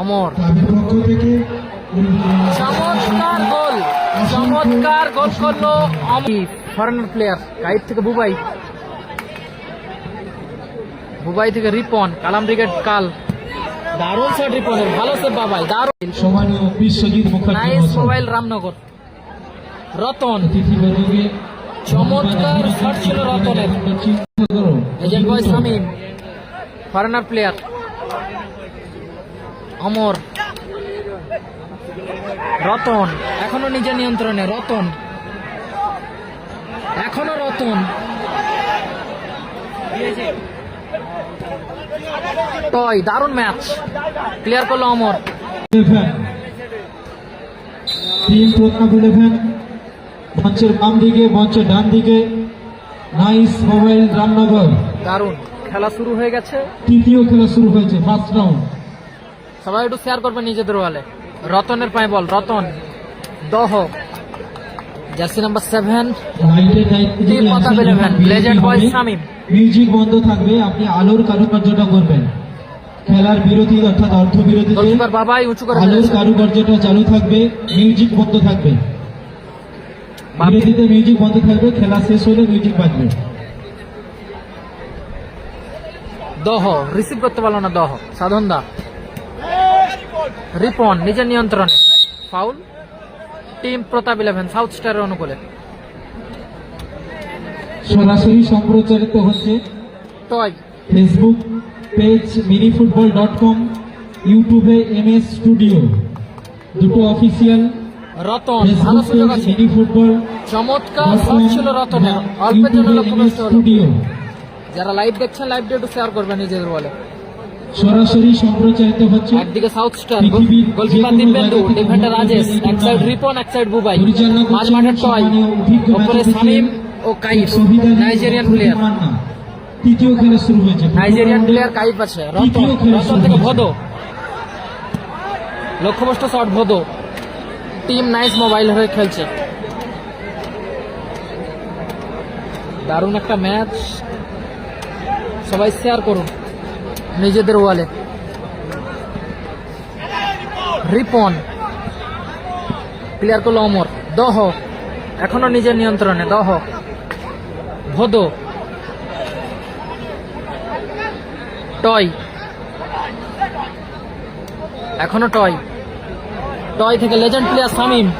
অমর। চমৎকার গোল। চমৎকার গোল করল ফরেনার প্লেয়ার গাইড থেকে বুবাই। বুবাই থেকে রিপন কালাম ব্রিগেড কাল। দারুণ শট রিপনের ভালো সেভ বাবাই দারুণ। সম্মানীয় বিশ্বজিৎ মুখার্জি নাইস মোবাইল রামনগর। রতন। চমৎকার শট ছিল রতনের। Agent boy Shamim. Foreigner player Amar. Ratan এখনও নিজের নিয়ন্ত্রণে রতন। এখনও রতন। টয় দারুণ ম্যাচ ক্লিয়ার করল অমর। টিম প্রতাপ ইলেভেন মঞ্চের বাম দিকে মঞ্চের ডান দিকে। Nice mobile Ramnagar. দারুণ। খেলা শুরু হয়ে গেছে। তৃতীয় খেলা শুরু হয়েছে ফার্স্ট রাউন্ড সবাই একটু শেয়ার করবে নিজেদের ওয়ালে। রতনের পায়ে ball Ratan. Daha. Jersey number seven বিরতি লেজেন্ড বয়। শামিম। মিউজিক বন্ধ থাকবে আপনি আলোর কারুকার্যটা করবেন। খেলার বিরতি অর্থাৎ অর্থ গোলকিপার বাবাই উঁচু করে আলোর কারুকার্যটা চালু থাকবে মিউজিক বন্ধ থাকবে। বিরতিতে মিউজিক বন্ধ থাকবে খেলা শেষ হলে মিউজিক বাজবে। দহ। রিসিভ করতে পারল না দহ। সাধন দা রিপন নিজের নিয়ন্ত্রণে। Foul. Team Pratap eleven south স্টারের অনুকূলে। সরাসরি সম্প্রচারিত হচ্ছে Toy. Facebook page mini football dot com ইউটিউবে এম এস স্টুডিও। দুটো অফিসিয়াল রতন ভালো সুযোগ আছে। মিনি ফুটবল চমৎকার শট ছিল রতনের। অল্পের জন্য লক্ষ্যভ্রষ্ট হলো। স্টুডিও। যারা লাইভ দেখছেন লাইভ একটু শেয়ার করবেন নিজেদের বলে। সরাসরি সম্প্রচারিত হচ্ছে একদিকে south star goalkeeper Dibyendu defender Rajesh এক সাইড রিপন এক সাইড বুবাই। মাঝ মাঠের টয় ওপরে শামিম ও কাইফ। নাইজেরিয়ান প্লেয়ার তৃতীয় খেলা শুরু হয়েছে। নাইজেরিয়ান প্লেয়ার কাইফ আছে। রতন রতন থেকে। Bhodo. লক্ষ্যভ্রষ্ট shot Bhodo. Team nice mobile হয়ে খেলছে। দারুণ একটা ম্যাচ। সবাই শেয়ার করুন। নিজেদের ওয়ালে রিপন। প্লেয়ার করল অমর। দহ। এখনও নিজের নিয়ন্ত্রণে। দহ। ভোদো। টয়। এখনও টয়। টয় থেকে লেজেন্ড প্লেয়ার শামিম।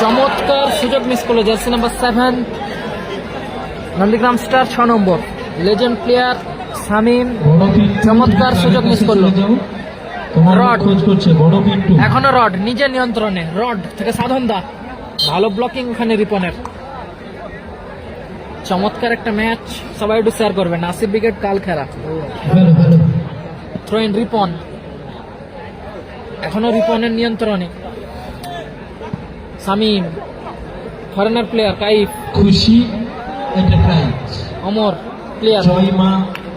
চমৎকার সুযোগ মিস করল jersey number seven Nandigram star ছ নম্বর। লেজেন্ড প্লেয়ার শামিম চমৎকার সুযোগ কাছে করল। রড। করছে এখনও রড নিজের নিয়ন্ত্রণে রড থেকে সাধন দা ভালো ব্লকিং ওখানে রিপনের। চমৎকার একটা ম্যাচ সবাই একটু শেয়ার করবে নাসিব উইকেট কাল খেলা। Throw in Ripon. এখনও রিপনের নিয়ন্ত্রণে। Shamim foreigner player Kaif. খুশি এন্টারপ্রাইজ অমর প্লেয়ার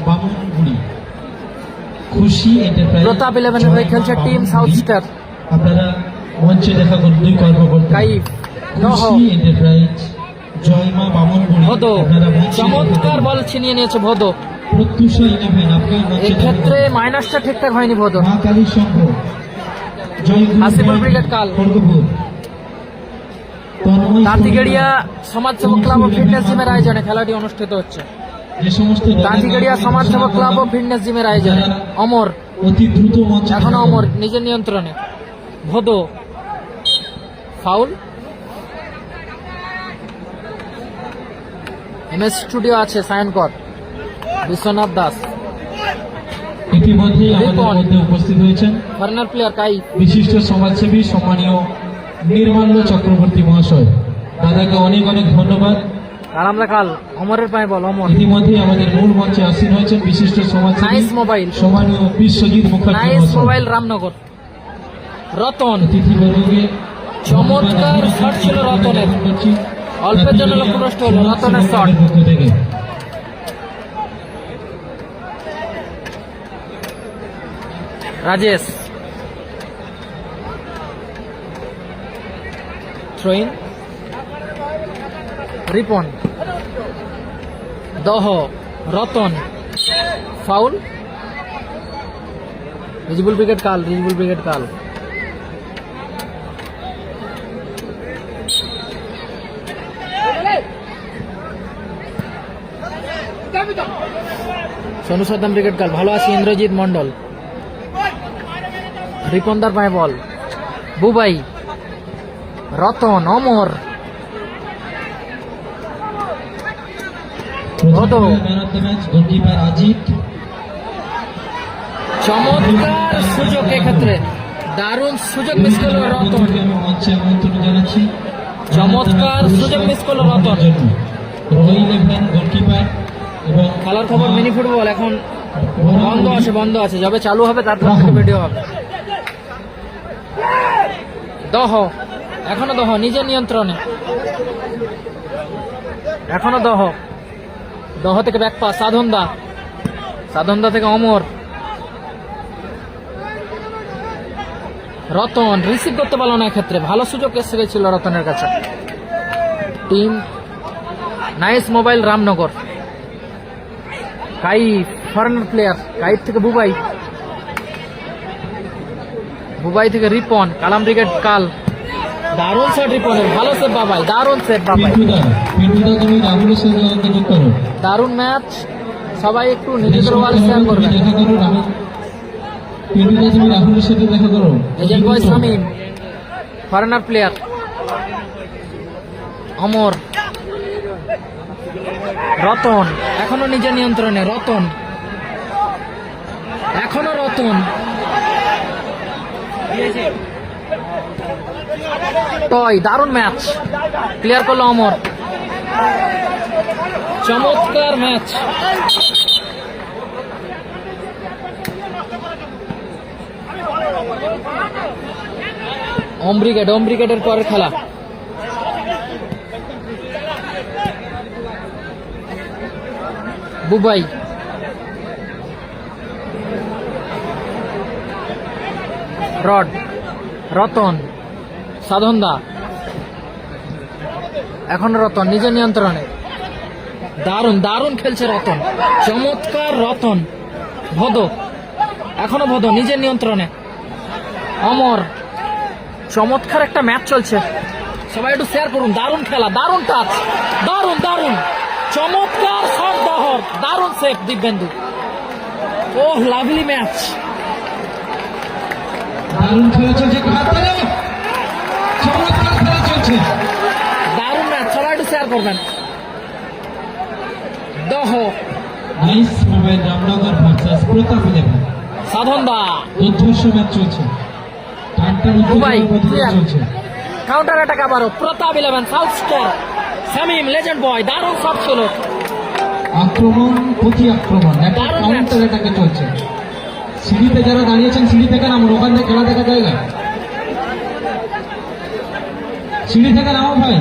বামুনগুড়ি খুশি এন্টারপ্রাইজ প্রতাপ ইলেভেনের হয়ে খেলছে টিম সাউথ স্টার আপনারা মঞ্চে দেখা করুন দুই কর্মকর্তা। কাইফ দহ খুশি এন্টারপ্রাইজ জয় মা বামুনগুড়ি ভোদো। চমৎকার বল ছিনিয়ে নিয়েছে ভোদো। প্রত্যুষা ইলেভেন আপনার মঞ্চে এই ক্ষেত্রে মাইনাসটা ঠিকঠাক হয়নি ভোদো। মা কালী সংঘ। ব্রিগেড কাল। তাঁতিগেড়িয়া সমাজসেবক ক্লাব ও ফিটনেস জিমের আয়োজনে খেলাটি অনুষ্ঠিত হচ্ছে। যে সমস্ত তাঁতিগেড়িয়া সমাজসেবক ক্লাব ও ফিটনেস জিমের আয়োজনে। অমর অতি দ্রুত এখনও অমর নিজের নিয়ন্ত্রণে। Bhodo foul. M S studio আছে সায়নকর বিশ্বনাথ দাস। ইতিমধ্যেই আমাদের মধ্যে উপস্থিত হয়েছেন ফরেনার প্লেয়ার কাই। বিশিষ্ট সমাজসেবী সম্মানীয় নির্মাল্য চক্রবর্তী মহাশয়। দাদাকে অনেক অনেক ধন্যবাদ। আর আমরা কাল অমরের পায়ে বল অমর। ইতিমধ্যেই আমাদের মূল মঞ্চে আসীন হয়েছেন বিশিষ্ট নাইস মোবাইল সম্মানীয় বিশ্বজিৎ মুখার্জি নাইস মোবাইল রামনগর। রতন। চমৎকার শট ছিল রতনের। অল্পের জন্য হলো রতনের শট রাজেশ। রিপন। দহ, রতন, ফাউল। রিজবুল ব্রিগেড কাল, রিজবুল ব্রিগেড কাল। সোনু সাদ্দাম ব্রিগেড কাল। ভালো আছে, ইন্দ্রজিৎ মন্ডল রিপন্দার পায়ে বল। বুবাই, রতন, অমর। কত? চমৎকার সুযোগ এক্ষেত্রে। দারুণ সুযোগ মিস করল রতন। চমৎকার সুযোগ মিস করল রতন। খেলার খবর মিনি ফুটবল এখন বন্ধ আছে বন্ধ আছে। যবে চালু হবে তারপর ভিডিও হবে। দহ। এখনও দহ নিজের নিয়ন্ত্রণে। এখনও দহ। দহ থেকে ব্যাক পাস সাধনদা। সাধনদা থেকে অমর। রতন রিসিভ করতে পারল না এক্ষেত্রে। ভালো সুযোগ এসে গেছিল রতনের কাছে। Team, nice mobile Ramnagar. Kaif foreigner player Kaif থেকে বুবাই। বুবাই থেকে রিপন, কালাম ব্রিগেড কাল। দারুণ সেট রিপনের। ভালো সেট বাবাই, দারুণ সেট বাবাই। দারুণ ম্যাচ সবাই একটু নিজেদের ওয়াল শেয়ার করবেন দেখা করো রাহুল পিন্টুদা তুমি রাহুলের সাথে দেখা করো। Agent boy Shamim foreigner player Amar. Ratan. এখনও নিজের নিয়ন্ত্রণে রতন। এখনও রতন। টয় দারুণ ম্যাচ ক্লিয়ার করল অমর। চমৎকার ম্যাচ ওম ব্রিগেড ওম ব্রিগেডের পরের খেলা। বুবাই। রড রতন সাধনদা। এখন রতন, নিজের নিয়ন্ত্রণে। দারুণ দারুণ খেলছে রতন। চমৎকার রতন। ভদ, এখনও ভদ, নিজের নিয়ন্ত্রণে। অমর, চমৎকার একটা ম্যাচ চলছে। সবাই একটু শেয়ার করুন, দারুণ খেলা, দারুণ টাচ দারুণ দারুণ। চমৎকার শট দহর, দারুণ safe Dibyendu. Oh lovely match দারুণ খেলা চলছে চমৎকার খেলা চলছে দারুণ ম্যাচ সবাই একটু শেয়ার করবেন। দহ। রামনগর ভার্সাস প্রতাপ সাধন দা। দুর্ধর্ষ ম্যাচ চলছে। টানটান দুবাই, উত্তেজনার মধ্যে দিয়ে clear. চলছে। কাউন্টার অ্যাটাক আবারও। Pratap eleven south star Shamim legend boy দারুণ শট ছিল আক্রমণ প্রতি আক্রমণ। একটা দারুণ কাউন্টার অ্যাটাকে চলছে। সিঁড়িতে যারা দাঁড়িয়েছেন সিঁড়ি থেকে নামুন। ওখান থেকে খেলা দেখা জায়গা। সিঁড়ি থেকে নামো ভাই।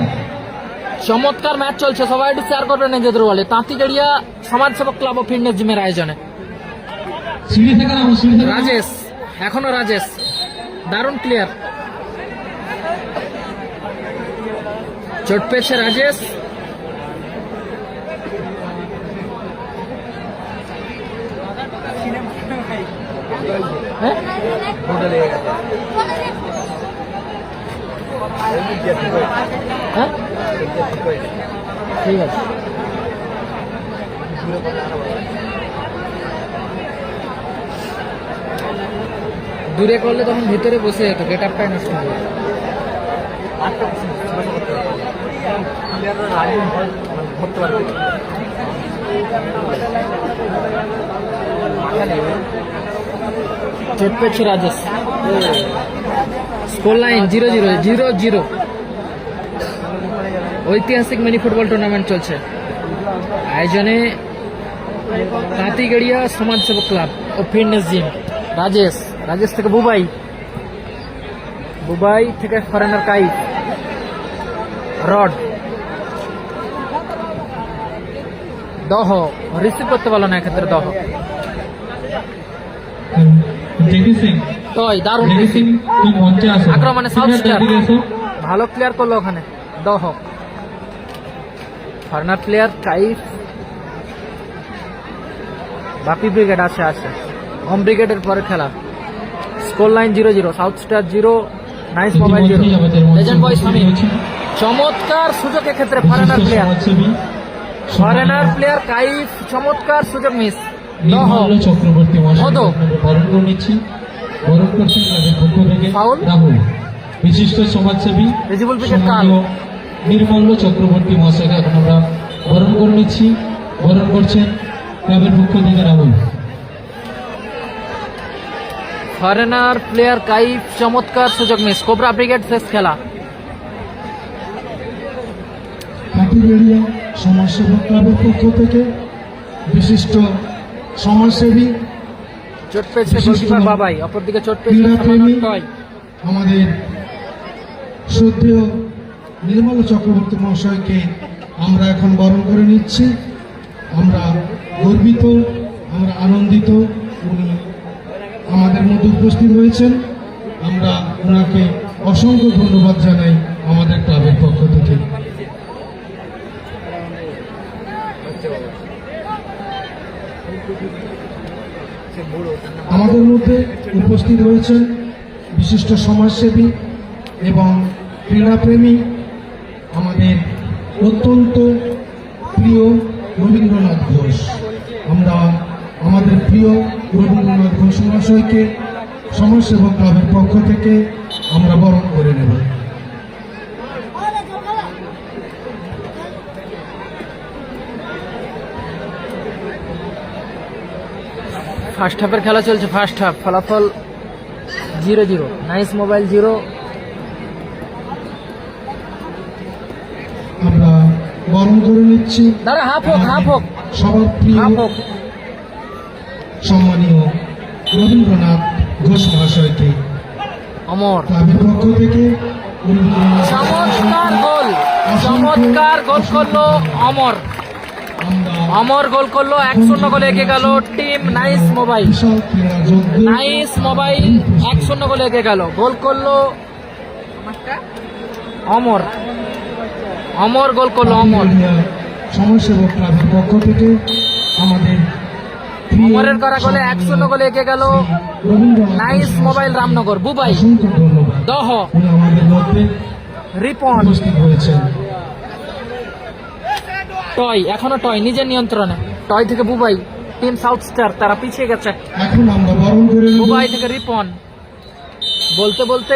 চমৎকার ম্যাচ চলছে। সবাই একটু শেয়ার করবেন নিজেদের বলে। তাঁতিগড়িয়া সমাজসেবক ক্লাব ও ফিটনেস জিমের আয়োজনে। রাজেশ, এখনও রাজেশ। দারুণ ক্লিয়ার চোট পেয়েছে রাজেশ। হ্যাঁ? হ্যাঁ? ঠিক আছে দূরে করলে তখন ভিতরে বসে যেত গেট আপটাই নষ্ট হয়ে যেত। Rajesh score line zero zero zero zero ঐতিহাসিক মিনি ফুটবল টুর্নামেন্ট চলছে। আয়োজনে তাঁতিগড়িয়া সমাজসেবক ক্লাব ও ফিটনেস জিম রাজেশ রাজেশ থেকে বুবাই। বুবাই থেকে ফরেনার কাই রড। দহ রিসিভ করতে পারল না এক্ষেত্রে দহ। সিং তয় দারুণ আক্রমণে সাউথ স্টার। ভালো ক্লিয়ার করল ওখানে। Daha foreigner player Kaif Bapi brigade আছে আছে। হোম ব্রিগেডের পরে খেলা। Score line zero zero south star zero nice mobile zero legend boy হয়েছেন চমৎকার সুযোগ এক্ষেত্রে foreigner player foreigner player Kaif চমৎকার সুযোগ মিস চক্রবর্তী। আমরা বরণ করে নিচ্ছি বরণ করছেন তাদের পক্ষ থেকে রাহুল বিশিষ্ট সমাজসেবী নির্মল্য চক্রবর্তী মহাশয়কে এখন আমরা বরণ করে নিচ্ছি। বরণ করছেন ক্লাবের পক্ষ থেকে রাহুল। ফরেনার প্লেয়ার কাইফ চমৎকার সুযোগ মিস। কোবরা ব্রিগেড শেষ খেলা। সমাজসেবক ক্লাবের পক্ষ থেকে বিশিষ্ট সমাজসেবী চোট পেয়েছে গোলকিপার বাবাই অপরদিকে চোট পেয়েছে আমাদের শ্রদ্ধেয় নির্মল চক্রবর্তী মহাশয়কে আমরা এখন বরণ করে নিচ্ছি। আমরা গর্বিত আমরা আনন্দিত উনি আমাদের মধ্যে উপস্থিত হয়েছেন। আমরা ওনাকে অসংখ্য ধন্যবাদ জানাই আমাদের ক্লাবের পক্ষ থেকে। আমাদের মধ্যে উপস্থিত হয়েছেন বিশিষ্ট সমাজসেবী এবং ক্রীড়াপ্রেমী আমাদের অত্যন্ত প্রিয় রবীন্দ্রনাথ ঘোষ। আমরা আমাদের প্রিয় রবীন্দ্রনাথ ঘোষ মহাশয়কে সমাজসেবক ক্লাবের পক্ষ থেকে আমরা বরণ করে নেব। ফার্স্ট হাফের খেলা চলছে ফার্স্ট হাফ ফলাফল zero zero nice mobile zero আমরা বরণ করে নিচ্ছি। দাঁড়া হাফ হোক হাফ হোক। সবার প্রিয় হাফ হোক। সম্মানীয় রবীন্দ্রনাথ ঘোষ মহাশয়কে অমর। ক্লাবের পক্ষ থেকে চমৎকার গোল। চমৎকার গোল করল অমর। অমর গোল করল, এক শূন্য গোলে এগিয়ে গেল team nice mobile. Nice mobile, এক শূন্য গোলে এগিয়ে গেল। গোল করল অমর। অমর গোল করল অমর। সমাজসেবক ক্লাবের পক্ষ থেকে আমাদের অমরের করা গোলে এক শূন্য গোলে এগিয়ে গেল নাইস মোবাইল রামনগর, বুবাই। দহ। রিপন। টয় এখনও টয় নিজের নিয়ন্ত্রণে। টয় থেকে বুবাই টিম সাউথ স্টার তারা পিছিয়ে গেছে। বুবাই থেকে রিপন। বলতে বলতে